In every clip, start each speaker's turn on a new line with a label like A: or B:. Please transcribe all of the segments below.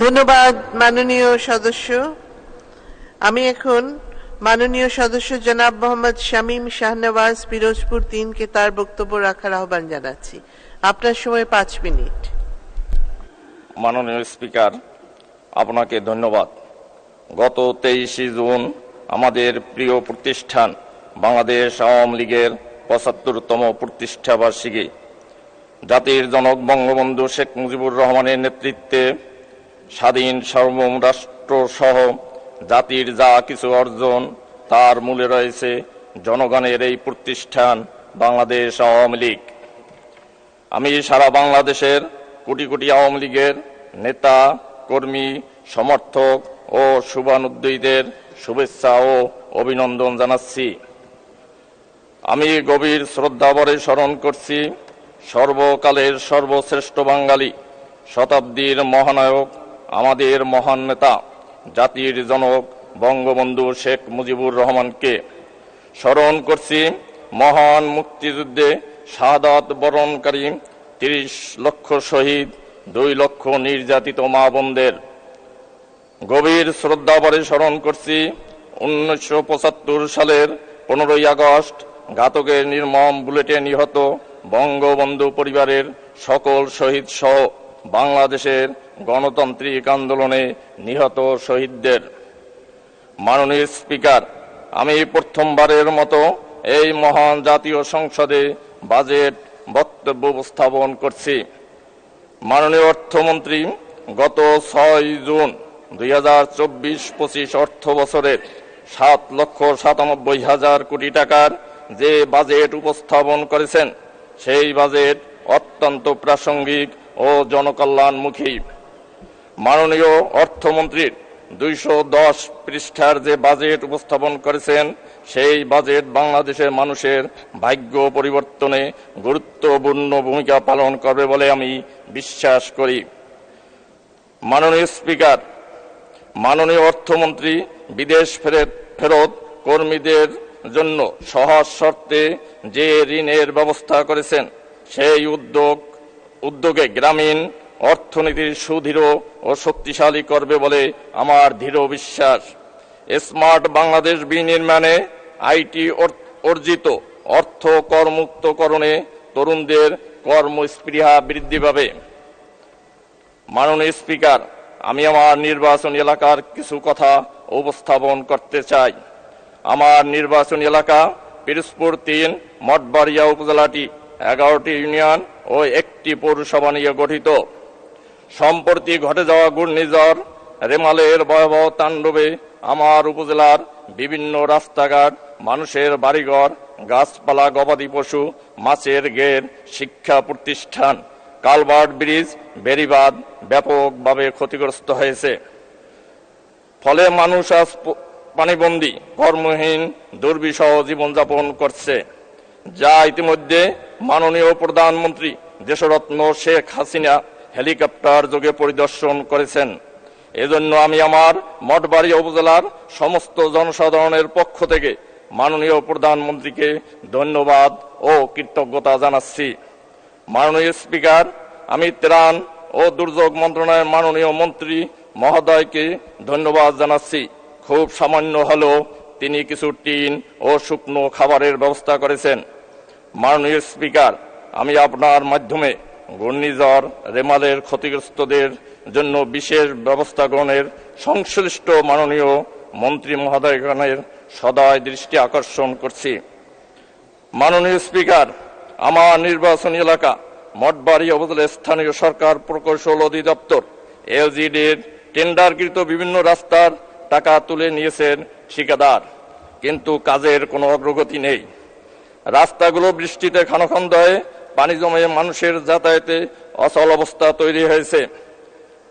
A: ধন্যবাদ, মাননীয় সদস্য। আমি এখন মাননীয় সদস্য জনাব মোহাম্মদ শামীম শাহনওয়াজ পিরোজপুর তিনকে তার বক্তব্য রাখার আহ্বান জানাচ্ছি। আপনার সময় পাঁচ মিনিট।
B: মাননীয় স্পিকার, আপনাকে ধন্যবাদ। গত তেইশে জুন আমাদের প্রিয় প্রতিষ্ঠান বাংলাদেশ আওয়ামী লীগের পঁচাত্তরতম প্রতিষ্ঠাবার্ষিকী। জাতির জনক বঙ্গবন্ধু শেখ মুজিবুর রহমানের নেতৃত্বে স্বাধীন সার্বভৌম রাষ্ট্র সহ জাতির যা কিছু অর্জন, তার মূলে রয়েছে জনগণের এই প্রতিষ্ঠান বাংলাদেশ আওয়ামী লীগ। আমি সারা বাংলাদেশের কোটি কোটি আওয়ামী লীগের নেতা, কর্মী, সমর্থক ও শুভানুদ্দীদের শুভেচ্ছা ও অভিনন্দন জানাচ্ছি। আমি গভীর শ্রদ্ধাভরে স্মরণ করছি সর্বকালের সর্বশ্রেষ্ঠ বাঙালি, শতাব্দীর মহানায়ক আমাদের মহান নেতা, জাতির জনক বঙ্গবন্ধু শেখ মুজিবুর রহমানকে স্মরণ করছি, মহান মুক্তিযুদ্ধে শাহাদাত বরণকারী তিরিশ লক্ষ শহীদ, দুই লক্ষ নির্যাতিত মা বোনদের। গভীর শ্রদ্ধাভরে স্মরণ করছি, উনিশশো পঁচাত্তর সালের পনেরোই আগস্ট ঘাতকের নির্মম বুলেটে নিহত বঙ্গবন্ধু পরিবারের সকল শহীদ সহ বাংলাদেশের গণতান্ত্রিক আন্দোলনে নিহত শহীদদের। মাননীয় স্পিকার, আমি প্রথমবারের মতো এই মহান জাতীয় সংসদে বাজেট বক্তব্য উপস্থাপন করছি। মাননীয় অর্থমন্ত্রী, গত ছয় জুন দুই হাজার চব্বিশ পঁচিশ অর্থ বছরের সাত লক্ষ সাতানব্বই হাজার কোটি টাকার যে বাজেট উপস্থাপন করেছেন, সেই বাজেট অত্যন্ত প্রাসঙ্গিক ও জনকল্যাণমুখী। মাননীয় অর্থমন্ত্রীর দুইশো দশ পৃষ্ঠার যে বাজেট উপস্থাপন করেছেন, সেই বাজেট বাংলাদেশের মানুষের ভাগ্য পরিবর্তনে গুরুত্বপূর্ণ ভূমিকা পালন করবে বলে আমি বিশ্বাস করি। মাননীয় স্পিকার, মাননীয় অর্থমন্ত্রী, বিদেশ ফেরত ফেরত কর্মীদের জন্য সহজ শর্তে যে ঋণের ব্যবস্থা করেছেন, সেই উদ্যোগ উদ্যোগে গ্রামীণ অর্থনীতির সুদৃঢ় ও শক্তিশালী করবে বলে আমার দৃঢ় বিশ্বাস। স্মার্ট বাংলাদেশ বিনির্মাণে আইটি অর্জিত অর্থ করমুক্তকরণে তরুণদের কর্মস্পৃহা বৃদ্ধি পাবে। মাননীয় স্পিকার, আমি আমার নির্বাচন এলাকার কিছু কথা উপস্থাপন করতে চাই। আমার নির্বাচন এলাকা পিরোজপুর তিন, মঠবাড়িয়া উপজেলাটি এগারোটি ইউনিয়ন ও একটি পৌরসভা নিয়ে গঠিত। সম্প্রতি ঘটে যাওয়া ঘূর্ণিঝড় রেমালের ভয়াবহ তাণ্ডবে আমার উপজেলার বিভিন্ন রাস্তাঘাট, মানুষের বাড়িঘর, গাছপালা, গবাদি পশু, মাছের গের শিক্ষা প্রতিষ্ঠান, কালভার্ট ব্রিজ বেরিবাদ ব্যাপকভাবে ক্ষতিগ্রস্ত হয়েছে। ফলে মানুষ আজ পানিবন্দী, কর্মহীন, দুর্বিষহ জীবনযাপন করছে। যা ইতিমধ্যে মাননীয় প্রধানমন্ত্রী দেশরত্ন শেখ হাসিনা হেলিকপ্টার যোগে পরিদর্শন করেছেন। এজন্য আমি আমার মঠবাড়ি উপজেলার সমস্ত জনসাধারণের পক্ষ থেকে মাননীয় প্রধানমন্ত্রীকে ধন্যবাদ ও কৃতজ্ঞতা জানাচ্ছি। মাননীয় স্পিকার, আমি ত্রাণ ও দুর্যোগ মন্ত্রণালয়ের মাননীয় মন্ত্রী মহোদয়কে ধন্যবাদ জানাচ্ছি। খুব সামান্য হলেও তিনি কিছু টিন ও শুকনো খাবারের ব্যবস্থা করেছেন। মাননীয় স্পিকার, আমি আপনার মাধ্যমে ঘূর্ণিঝড়, রেমালের ক্ষতিগ্রস্তদের জন্য বিশেষ ব্যবস্থা গ্রহণের সংশ্লিষ্ট মাননীয় মন্ত্রী মহোদয়গণের সদয় দৃষ্টি আকর্ষণ করছি। মাননীয় স্পিকার, আমার নির্বাচনী এলাকা, মঠবাড়ি উপজেলার স্থানীয় সরকার প্রকৌশল অধিদপ্তর এলজিডির টেন্ডারকৃত বিভিন্ন রাস্তার টাকা তুলে নিয়েছেন ঠিকাদার, কিন্তু কাজের কোনো অগ্রগতি নেই। রাস্তাগুলো বৃষ্টিতে খানখন্দ হয়ে জমে মানুষের যাতায়াতে অচল অবস্থা তৈরি হয়েছে।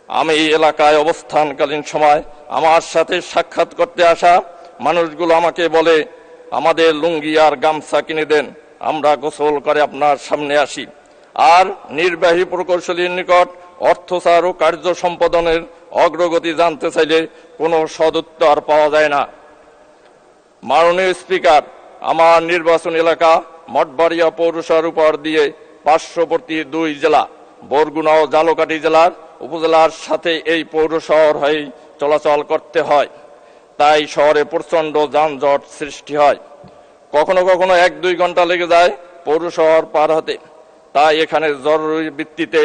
B: আমি এই এলাকায় অবস্থানকালীন সময় আমার সাথে সাক্ষাৎ করতে আসা মানুষগুলো আমাকে বলে, আমাদের লুঙ্গি আর গামছা কিনে দেন, আমরা গোসল করে আপনার সামনে আসি। আর নির্বাহী প্রকৌশলীর নিকট অর্থ অর্থসার ও কার্য সম্পাদনের অগ্রগতি জানতে চাইলে কোনো সদুত্তর পাওয়া যায় না। মাননীয় স্পিকার আমার নির্বাচন এলাকা মঠবাড়িয়া পৌরসভার উপর দিয়ে পার্শ্ববর্তী দুই জেলা বরগুনা ও জালকাঠি জেলার উপজেলার সাথে এই পৌর শহর হয়ে চলাচল করতে হয়। তাই শহরে প্রচণ্ড যানজট সৃষ্টি হয়। কখনো কখনো এক দুই ঘণ্টা লেগে যায় পৌর শহর পার হতে। তাই এখানে জরুরি ভিত্তিতে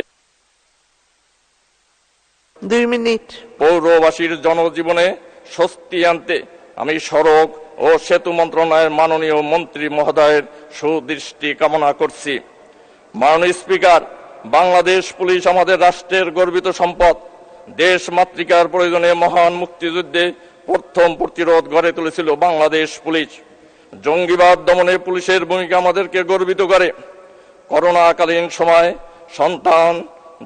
A: দুই মিনিট।
B: পৌরবাসীর জনজীবনে স্বস্তি আনতে আমি সড়ক ও সেতু মন্ত্রণালয়ের মাননীয় মন্ত্রী মহোদয়ের সুদৃষ্টি কামনা করছি। মাননীয় স্পিকার, বাংলাদেশ পুলিশ আমাদের রাষ্ট্রের গর্বিত সম্পদ। দেশ মাতৃকার প্রয়োজনে মহান মুক্তিযুদ্ধে প্রথম প্রতিরোধ গড়ে তুলেছিল বাংলাদেশ পুলিশ। জঙ্গিবাদ দমনে পুলিশের ভূমিকা আমাদেরকে গর্বিত করে। করোনাকালীন সময় সন্তান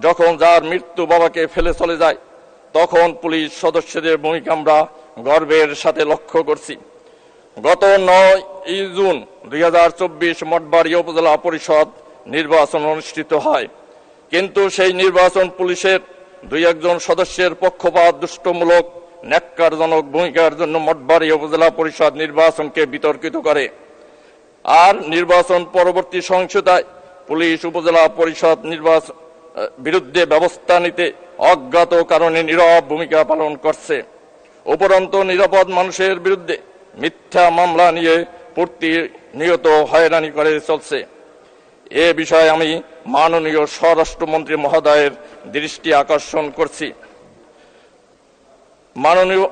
B: যখন যার মৃত্যু বাবাকে ফেলে চলে যায়, তখন পুলিশ সদস্যদের ভূমিকা আমরা গর্বের সাথে লক্ষ্য করছি। গত নয় জুন দুই হাজার চব্বিশ মঠবাড়ি উপজেলা পরিষদ নির্বাচন অনুষ্ঠিত হয়। কিন্তু সেই নির্বাচন পুলিশের দুই একজন সদস্যের পক্ষপাত দুষ্টমূলক, ন্যাক্কারজনক ভূমিকার জন্য মঠবাড়ি উপজেলা পরিষদ নির্বাচনকে বিতর্কিত করে। আর নির্বাচন পরবর্তী সহিংসতায় পুলিশ উপজেলা পরিষদ নির্বাচন বিরুদ্ধে ব্যবস্থা নিতে অজ্ঞাত কারণে নীরব ভূমিকা পালন করছে। উপরন্ত নিরাপদ মানুষের বিরুদ্ধে মিথ্যা মামলা নিয়ে প্রতিনিয়ত হয়রানি করে চলছে। এ বিষয়ে আমি মাননীয় স্বরাষ্ট্রমন্ত্রী মহোদয়ের দৃষ্টি আকর্ষণ করছি। মাননীয়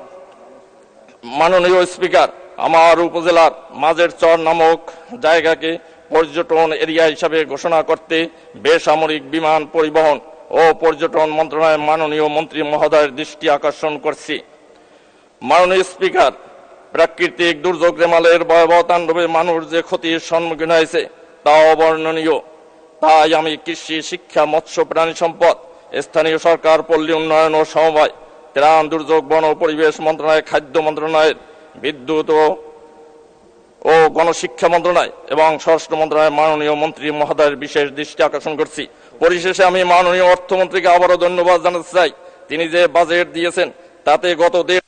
B: মাননীয় স্পিকার, আমার উপজেলার মাঝের চর নামক জায়গাকে পর্যটন এরিয়া হিসাবে ঘোষণা করতে বেসামরিক বিমান পরিবহন ও পর্যটন মন্ত্রণালয়ের মাননীয় মন্ত্রী মহোদয়ের দৃষ্টি আকর্ষণ করছি। মাননীয় স্পিকার, প্রাকৃতিক দুর্যোগ রেমালের ভয়াবহ তাণ্ডবে মানুষ যে ক্ষতির সম্মুখীন হয়েছে তা অবর্ণনীয়। তাই আমি কৃষি, শিক্ষা, মৎস্য, প্রাণী সম্পদ, স্থানীয় সরকার, পল্লী উন্নয়ন ও সমবায়, ত্রাণ, দুর্যোগ, বন ও পরিবেশ মন্ত্রণালয়, খাদ্য মন্ত্রণালয়ের বিদ্যুৎ ও গণশিক্ষা মন্ত্রণালয় এবং স্বরাষ্ট্র মন্ত্রণালয়ের মাননীয় মন্ত্রী মহোদয়ের বিশেষ দৃষ্টি আকর্ষণ করছি। পরিশেষে আমি মাননীয় অর্থমন্ত্রীকে আবারও ধন্যবাদ জানাতে চাই। তিনি যে বাজেট দিয়েছেন, তাতে গত দেড়